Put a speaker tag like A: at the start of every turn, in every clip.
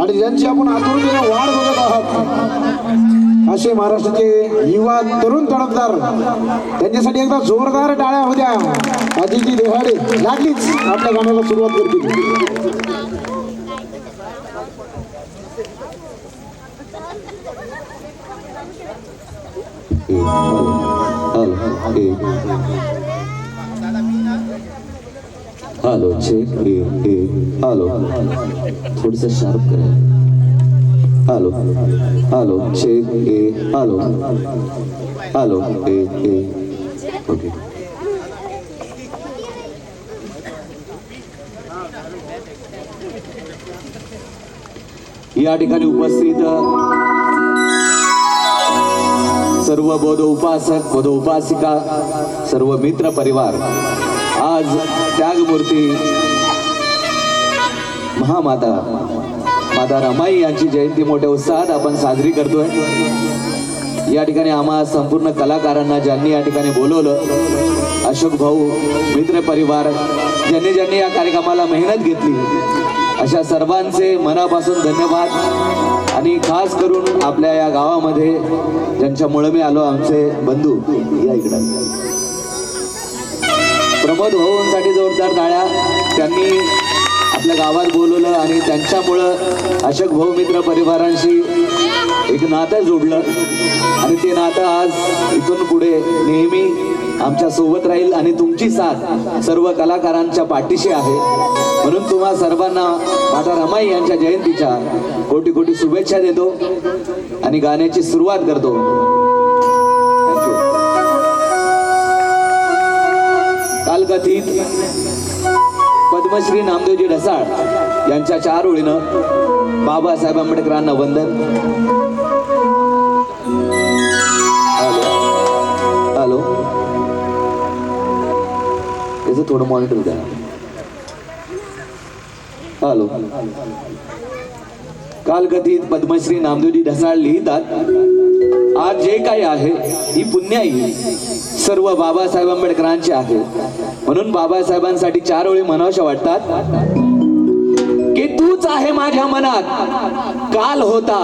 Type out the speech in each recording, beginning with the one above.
A: आणि ज्यांची आपण आतुरतेने वाढ बघत आहात असे महाराष्ट्राचे युवा तरुण तडफदार त्यांच्यासाठी एकदा जोरदार टाळ्या होत्या अदिती देहाडे लागलीच आपल्या गाण्याला सुरुवात करतील.
B: Hello check A A hello थोडस शार्प करा. Hello hello check A hello hello A A okay या ठिकाणी उपस्थित सर्व बोध उपासक बोध उपासिका सर्व मित्र परिवार. आज त्यागमूर्ती महामाता माता रमाई यांची जयंती मोठ्या उत्साहात आपण साजरी करतोय. या ठिकाणी आम्हा संपूर्ण कलाकारांना ज्यांनी या ठिकाणी बोलवलं अशोक भाऊ मित्र परिवार ज्यांनी ज्यांनी या कार्यक्रमाला मेहनत घेतली अशा सर्वांचे मनापासून धन्यवाद. आणि खास करून आपल्या या गावामध्ये ज्यांच्यामुळे मी आलो आमचे बंधू या इकडं. प्रमोद भाऊंसाठी जोरदार टाळ्या. त्यांनी आपल्या गावात बोलवलं आणि त्यांच्यामुळं अशोक भाऊ मित्र परिवारांशी एक नातं जोडलं. आणि ते नातं आज इथून पुढे नेहमी आमच्यासोबत राहील आणि तुमची साथ सर्व कलाकारांच्या पाठीशी आहे. म्हणून तुम्हा सर्वांना माता रमाई यांच्या जयंतीच्या कोटी कोटी शुभेच्छा देतो आणि गाण्याची सुरुवात करतो. कालकथित पद्मश्री नामदेवजी ढसाळ यांच्या चार ओळीनं बाबासाहेब आंबेडकरांना वंदन. हॅलो. हॅलो. याचं थोडं मॉनिटर द्या. हॅलो. कालकथित पद्मश्री नामदेवजी ढसाळ लिहितात आज जे काही आहे ही पुण्याई सर्व बाबासाहेब आंबेडकरांचे आहे म्हणून बाबासाहेबांसाठी चार ओळी म्हणावशा वाटतात. की तूच आहे माझ्या मनात. काल होता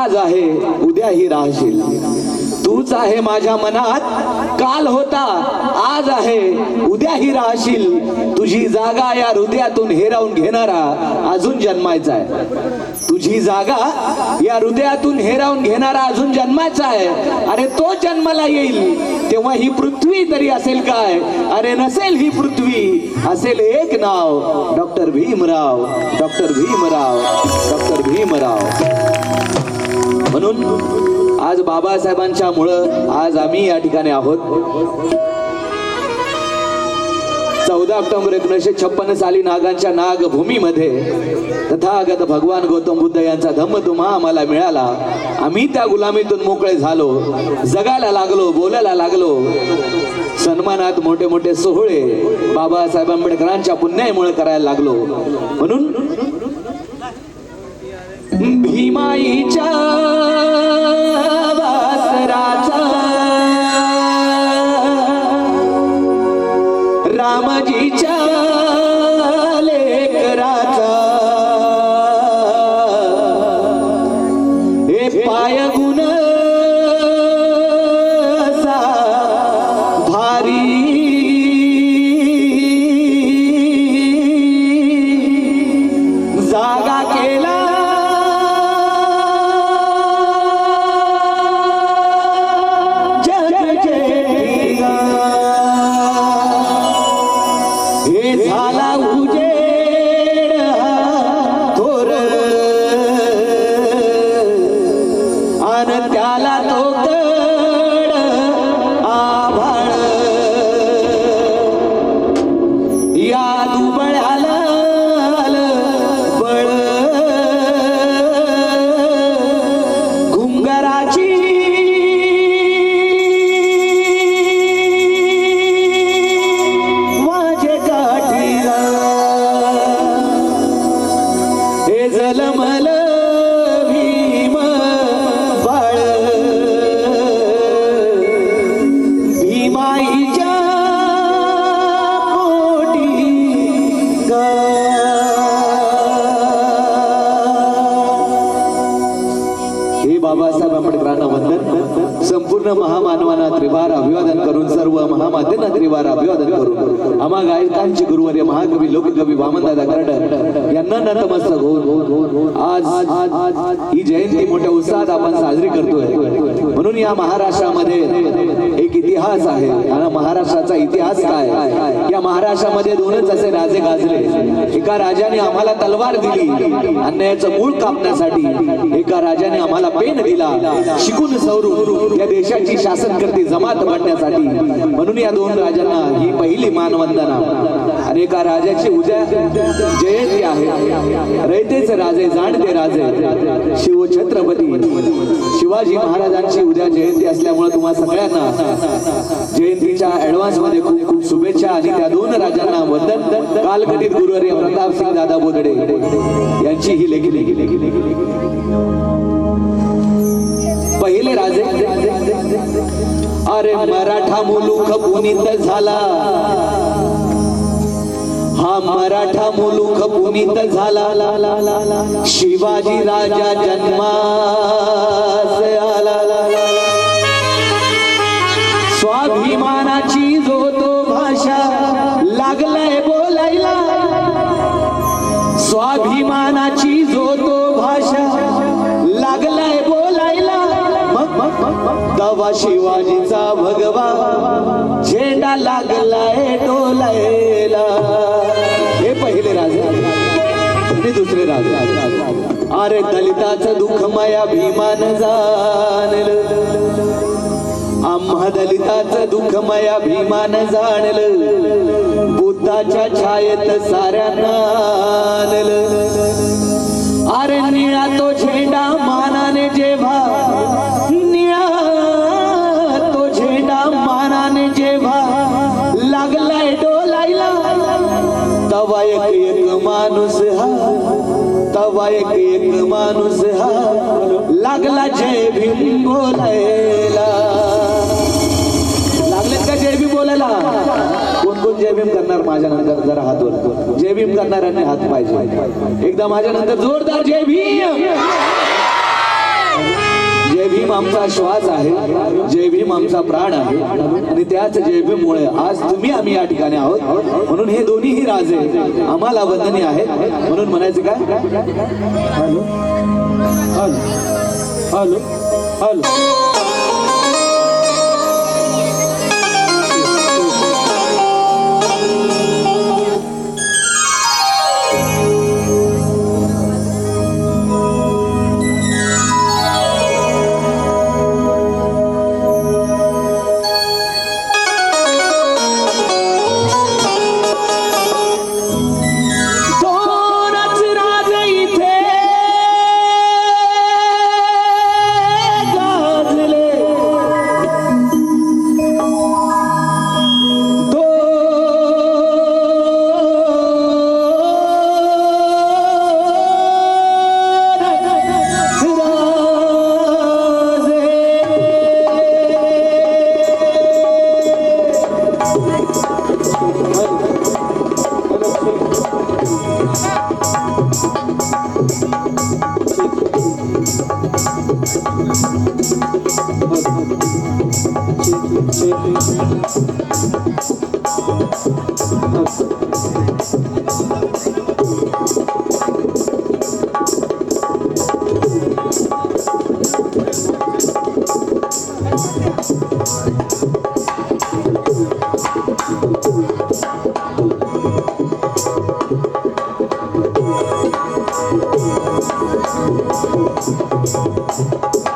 B: आज आहे उद्याही राहशील. तूच आहे माझ्या मनात. काल होता आज आहे. उद्याही राहशील. तुझी जागा या हृदयातून हेरावून घेणारा अजून जन्मायचा आहे. तुझी जागा या हृदयातून हेरावून घेणारा अजून जन्माचा आहे. अरे तो जन्माला येईल. तेव्हा ही पृथ्वी तरी असेल काय? अरे नसेल ही पृथ्वी. असेल एक नाव. Doctor Bhimrao. Doctor Bhimrao. Doctor Bhimrao. म्हणून आज बाबासाहेबांच्या मुळे आज आम्ही या ठिकाणी आहोत. चौदा ऑक्टोबर एकोणीसशे छप्पन्न साली नागांच्या नागभूमीमध्ये तथागत भगवान गौतम बुद्ध यांचा धम्म तुम्हा आम्हाला मिळाला. आम्ही त्या गुलामीतून मोकळे झालो. जगायला लागलो बोलायला लागलो. सन्मानात मोठे मोठे सोहळे बाबासाहेब आंबेडकरांच्या पुण्यामुळे करायला लागलो. म्हणून भीमाईच्या जागा केला historia महाकवी लोककवी वामनदादा कर्ड यांना नतमस्तक होऊन आज ही जयंती मोठ्या उत्साहात आपण साजरी करतोय. म्हणून या महाराष्ट्रामध्ये एक इतिहास आहे. आणि महाराष्ट्राचा इतिहास काय? या महाराष्ट्रामध्ये दोनच असे राजे गाजले. एका राजाने आम्हाला तलवार दिली अन्यायाचं मूळ कापण्यासाठी. एका राजाने आम्हाला पेन दिला शिकून सवरून या देशाची शासनकर्ती जमात बनण्यासाठी. म्हणून या दोन राजांना ही पहिली मानवंदना. आणि एका राजाची उद्या जयंती आहे. रयतेच राजे जाणते राजे. शिवछत्रपती शिवाजी महाराजांची उद्या जयंती असल्यामुळे तुम्हा सगळ्यांना जयंतीच्या ऍडव्हान्समध्ये खूप खूप शुभेच्छा आणि त्या दोन राजांना वंदन. कालकथित गुरुवर्य प्रताप सिंग दादा बोदडे यांची ही लेखी लेखी लेखी लेखी पहिले राजे. अरे मराठा मुलूक पुनीत झाला. हा मराठा मुलुख पुनीत झाला. शिवाजी राजा जन्मास आला. स्वाभिमानाची जो तो भाषा लागलाय बोलायला स्वाभिमानाची जो तो भाषा लागलाय बोलायला मग तवा शिवाजीचा भगवा झेंडा लागलाय डोलायला. दुसरे राजे. अरे दलिताचं दुःख माया भीमान जाणल. आम्हा दलिताचं दुःख माया भीमान जाणलं. बुद्धाच्या छायेत साऱ्यांना अरे निळा तो झेंडा मानाने जेव्हा निळा तो झेंडा मानाने जेव्हा लागलाय डोलायला तवा एक एक माणूस हा तवा एक एक माणूस हा लागला जय भीम बोलायला. लागलेत का जय भीम बोलायला? कोण कोण जय भीम करणार माझ्या नंतर जरा हात वर जय भीम करणाऱ्यांनी हात पाहिजे. एकदा माझ्या नंतर जोरदार जय भीम जय भीम आमचा श्वास आहे जय भीम आमचा प्राण आहे आणि त्याच जय भीममुळे आज तुम्ही आम्ही या ठिकाणी आहोत. म्हणून हे दोन्हीही राजे आम्हाला वंदनीय आहेत. म्हणून म्हणायचं काय? हॅलो? हॅलो? हॅलो? हॅलो? राजे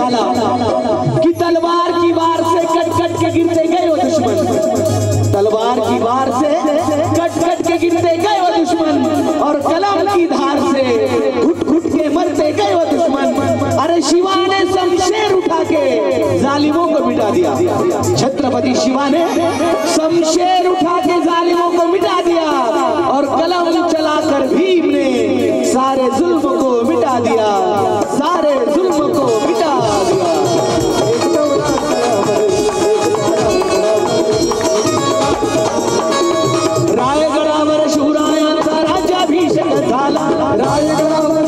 B: वाला। कि तलवार की वार से कट कट के गिरते गए वो दुश्मन। तलवार की वार से कट कट के गिरते गए वो दुश्मन। और कलम की धार से घुट घुट के मरते गए वो दुश्मन। अरे शिवा ने शमशेर उठा के जालिमों को मिटा दिया। छत्रपति शिवा ने शमशेर उठा के जालिमों को मिटा दिया। और कलम चलाकर भीम ने सारे जुल्म को मिटा दिया। रायगडामध्ये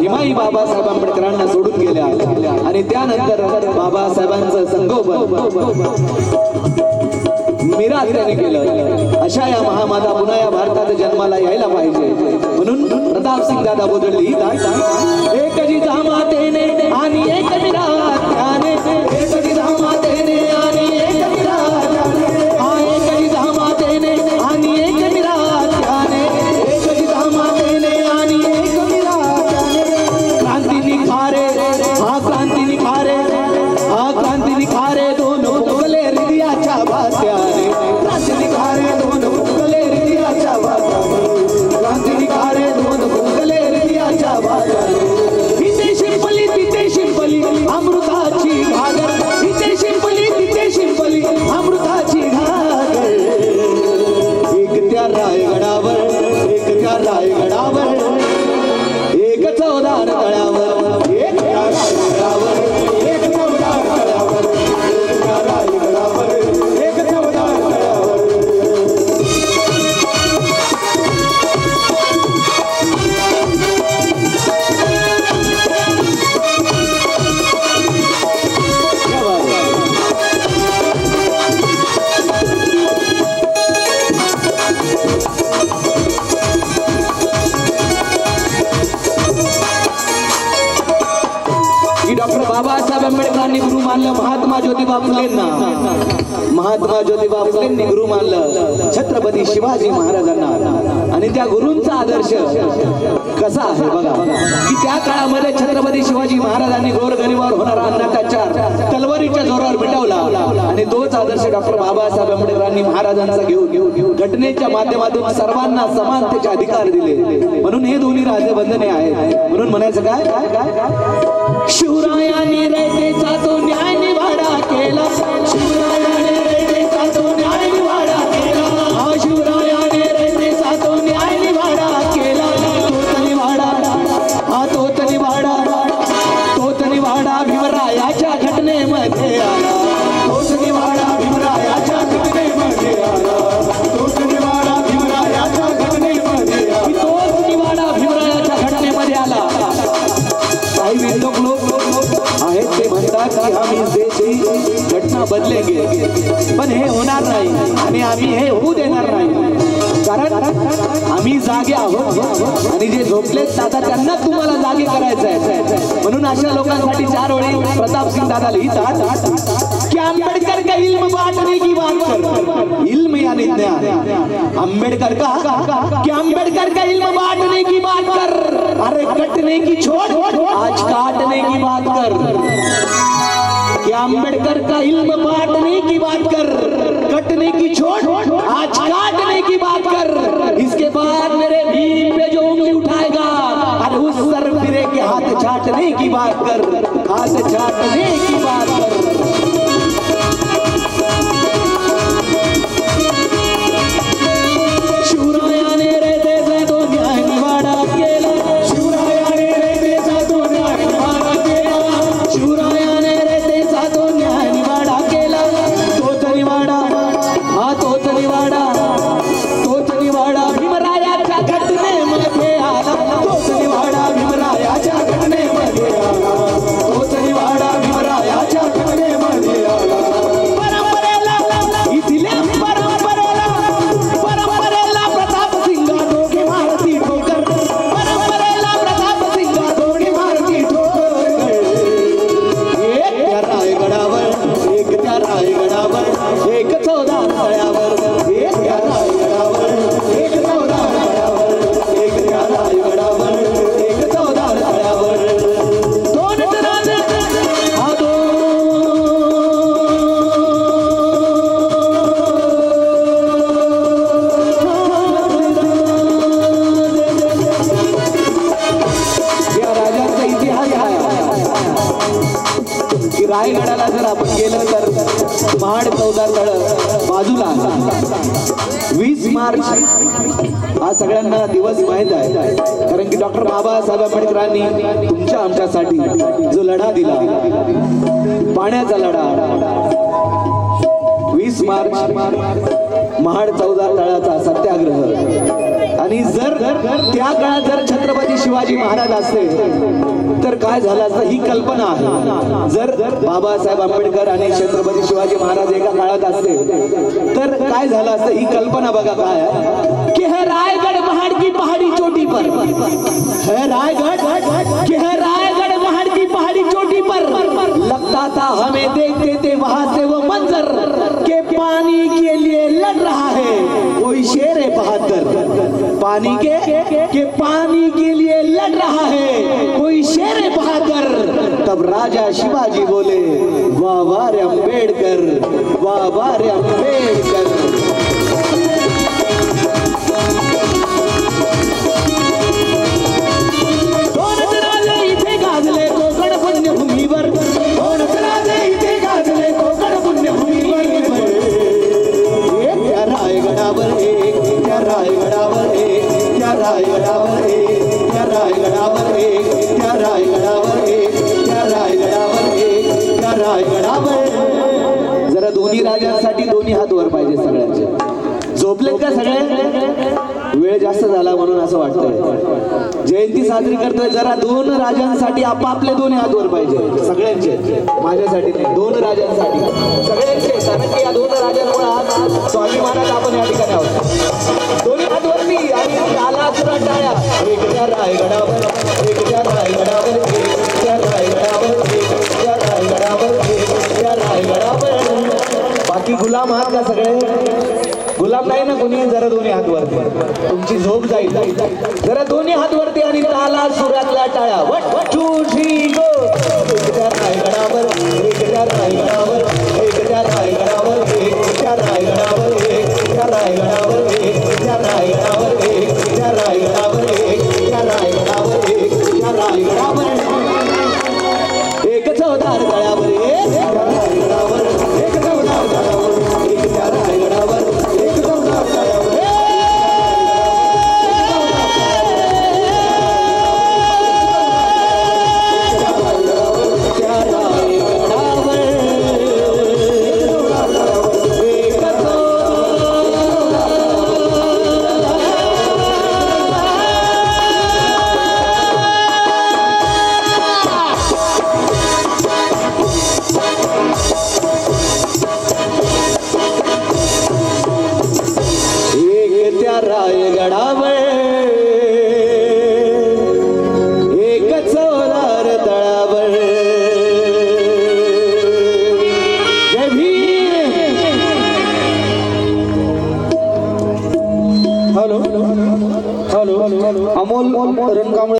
B: भीमाई बाबासाहेब आंबेडकरांना सोडून गेल्या आणि त्यानंतर बाबासाहेबांचं संगोपन. मीरा त्याने केलं. अशा या महामाता पुन्हा या भारतात जन्माला यायला पाहिजे. म्हणून प्रताप सिंग दादा बोदडली एकजी मातेने आणि एक ज्योतिबा फुलेंना महात्मा ज्योतिबा फुलेंनी गुरु मानलं छत्रपती शिवाजी महाराजांना. आणि त्या गुरूंचा आदर्श कसा आहे बघा. की त्या काळामध्ये छत्रपती शिवाजी महाराजांनी गोरगरिबावर होणारा अत्याचार तलवारीच्या जोरावर मिटवला. आणि तोच आदर्श डॉक्टर बाबासाहेब आंबेडकरांनी महाराजांचा घेऊन घेऊन घटनेच्या माध्यमातून सर्वांना समानतेचे अधिकार दिले. म्हणून हे दोन्ही राजबंधने आहेत. म्हणून म्हणायचं काय काय काय काय? शिवरायाने रयतेचा तो que la पण हे होणार नाही. आणि आम्ही हे होऊ देणार नाही. कारण आम्ही जागे आहोत. आणि जे झोपलेत दादा त्यांना तुम्हाला जागे करायचं आहे. म्हणून अशा लोकांसाठी चार ओळी प्रताप सिंग दादा लिहितात की आंबेडकर का इल्म बांटने की बात कर इल्म यानी ज्ञान. आंबेडकर का? कि आंबेडकर का इल्म बांटने की बात कर? अरे कटने की छोड़? आज काटने की बात कर? कि अंबेडकर का इल्म बांटने की बात कर, कटने की छोट आज काटने की बात कर। इसके बाद मेरे भीम पे जो उंगली उठाएगा, अरे उस सर फिरे के हाथ छाटने की बात कर, हाथ छाटने की बात कर। वीस मार्च. हा सगळ्यांना दिवस माहीत आहे. कारण की डॉक्टर बाबासाहेब आंबेडकरांनी तुमच्या आमच्यासाठी जो लढा दिला पाण्याचा लढा वीस मार्च महाड चौदा तळाचा सत्याग्रह. आणि जर त्या काळात जर छत्रपती शिवाजी महाराज असते तर काय झालं असतं? ही कल्पना आहे. जर बाबासाहेब आंबेडकर आणि छत्रपती शिवाजी महाराज एका काळात असते तर काय झालं असतं? ही कल्पना बघा काय की हे रायगड महाड की पहाड़ी चोटी पर. हे रायगड की हे रायगड महाड की पहाड़ी चोटी पर. लगता था हमें देखते पानी के के पानी के लिए लड़ रहा है। कोई शेर बहादुर तब राजा शिवाजी बोले, वाह वाह अंबेडकर वाह वाह अंबेडकर रायगडावर एक त्या रायगडावर एक त्या रायगडावर एक त्या रायगडावर. जरा दोन्ही राजांसाठी दोन्ही हात वर पाहिजे सगळ्यांचे. झोपलेत का सगळे? वेळ जास्त झाला म्हणून असं वाटतंय. जयंती साजरी करतोय जरा दोन राजांसाठी आपापले दोन्ही हात वर पाहिजे. सगळ्यांचे. माझ्यासाठी नाही दोन राजांसाठी. सगळ्यांचे कारण की या दोन राजांमुळे आज स्वामी महाराज आपण या ठिकाणी आहोत. दोन्ही हात देवी आणि कालासुरा टाळ्या. एकट्या रायगडावर एकट्या रायगडावर एकट्या रायगडावर एकट्या रायगडावर एकट्या रायगडावर. बाकी गुलाम आहात का सगळे? गुलाम नाही ना कोणी? जरा दोन्ही हात वरती तुमची झोप जाईल. जरा दोन्ही हात वरती आणि ताला सुरातला टाळ्या वट वट गो एकट्या रायगडावर एकट्या रायगडावर त्या रायगडावर एक त्या रायगडावर एक. त्या रायगडावर एक त्या रायगडावर एक त्या रायगडावर एक त्या रायगडावर एक त्या रायगडावर चौदार गळावर एक रायगडावर चौदार गळावर